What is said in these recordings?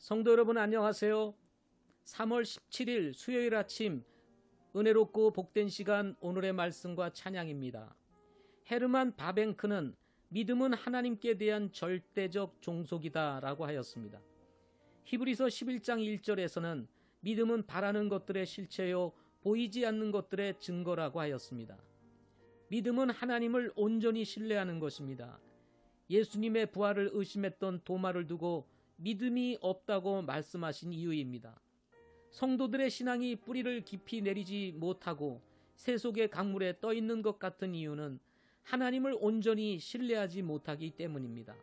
성도 여러분 안녕하세요. 3월 17일 수요일 아침 은혜롭고 복된 시간 오늘의 말씀과 찬양입니다. 헤르만 바벤크는 믿음은 하나님께 대한 절대적 종속이다 라고 하였습니다. 히브리서 11장 1절에서는 믿음은 바라는 것들의 실체요 보이지 않는 것들의 증거라고 하였습니다. 믿음은 하나님을 온전히 신뢰하는 것입니다. 예수님의 부활을 의심했던 도마를 두고 믿음이 없다고 말씀하신 이유입니다. 성도들의 신앙이 뿌리를 깊이 내리지 못하고 세속의 강물에 떠 있는 것 같은 이유는 하나님을 온전히 신뢰하지 못하기 때문입니다.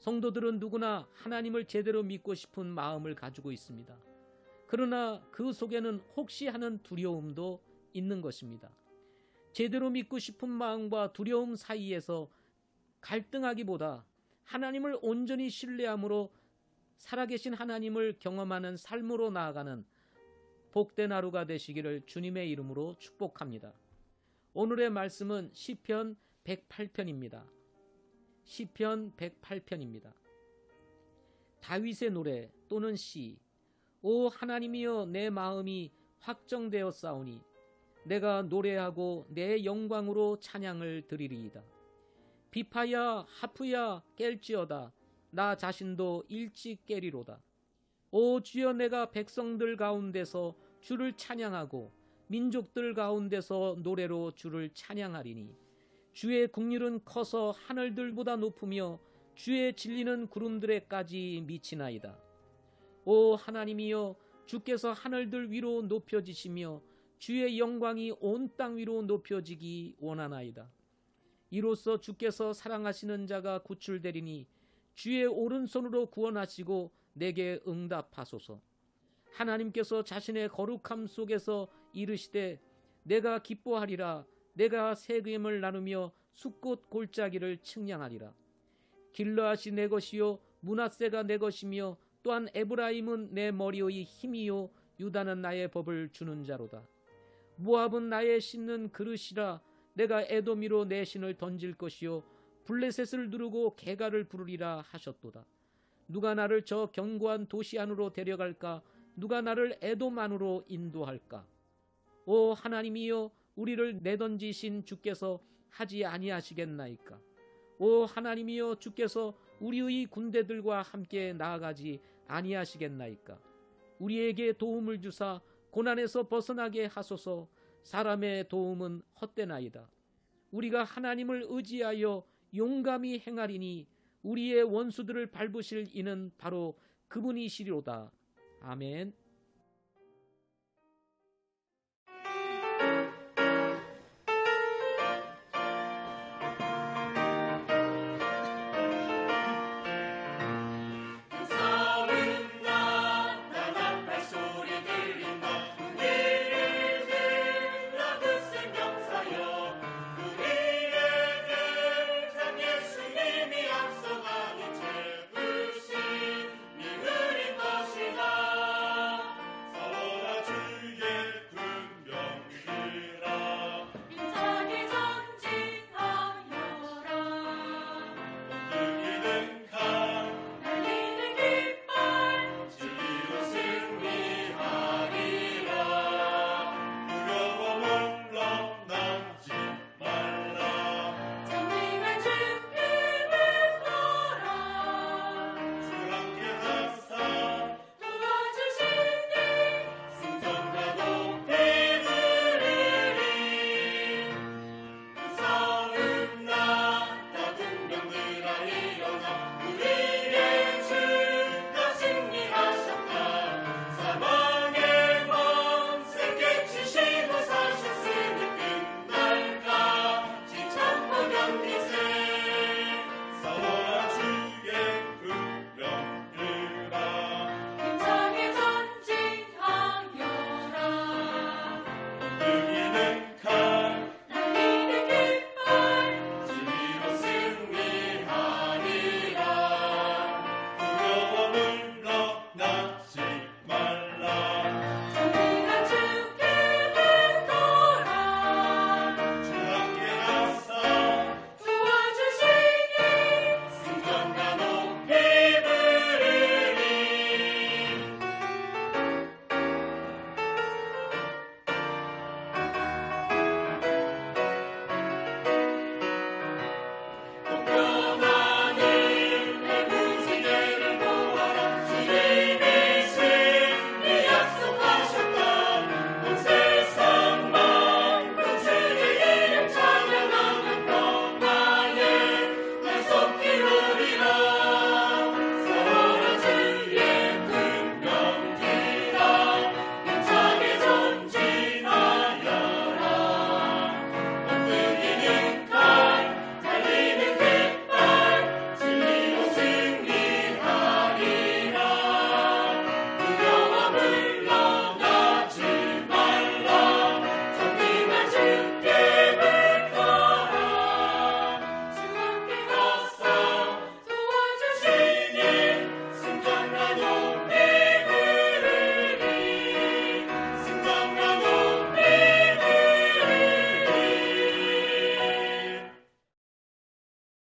성도들은 누구나 하나님을 제대로 믿고 싶은 마음을 가지고 있습니다. 그러나 그 속에는 혹시 하는 두려움도 있는 것입니다. 제대로 믿고 싶은 마음과 두려움 사이에서 갈등하기보다 하나님을 온전히 신뢰함으로 살아계신 하나님을 경험하는 삶으로 나아가는 복된 하루가 되시기를 주님의 이름으로 축복합니다. 오늘의 말씀은 시편 108편입니다. 시편 108편입니다. 다윗의 노래 또는 시. 오 하나님이여 내 마음이 확정되어 싸우니 내가 노래하고 내 영광으로 찬양을 드리리이다. 비파야 하프야 깰지어다 나 자신도 일찍 깨리로다. 오 주여 내가 백성들 가운데서 주를 찬양하고 민족들 가운데서 노래로 주를 찬양하리니 주의 국률은 커서 하늘들보다 높으며 주의 진리는 구름들에까지 미치나이다. 오 하나님이여 주께서 하늘들 위로 높여지시며 주의 영광이 온 땅 위로 높여지기 원하나이다. 이로써 주께서 사랑하시는 자가 구출되리니 주의 오른손으로 구원하시고 내게 응답하소서. 하나님께서 자신의 거룩함 속에서 이르시되 내가 기뻐하리라 내가 세금을 나누며 숫꽃 골짜기를 측량하리라. 길러앗이 내 것이요 문하세가 내 것이며 또한 에브라임은 내 머리의 힘이요 유다는 나의 법을 주는 자로다. 모압은 나의 씻는 그릇이라 내가 에도미로 내 신을 던질 것이요 블레셋을 누르고 개가를 부르리라 하셨도다. 누가 나를 저 견고한 도시 안으로 데려갈까? 누가 나를 에돔 안으로 인도할까? 오 하나님이여 우리를 내던지신 주께서 하지 아니하시겠나이까? 오 하나님이여 주께서 우리의 군대들과 함께 나아가지 아니하시겠나이까? 우리에게 도움을 주사 고난에서 벗어나게 하소서 사람의 도움은 헛되나이다. 우리가 하나님을 의지하여 용감히 행하리니 우리의 원수들을 밟으실 이는 바로 그분이시리로다. 아멘.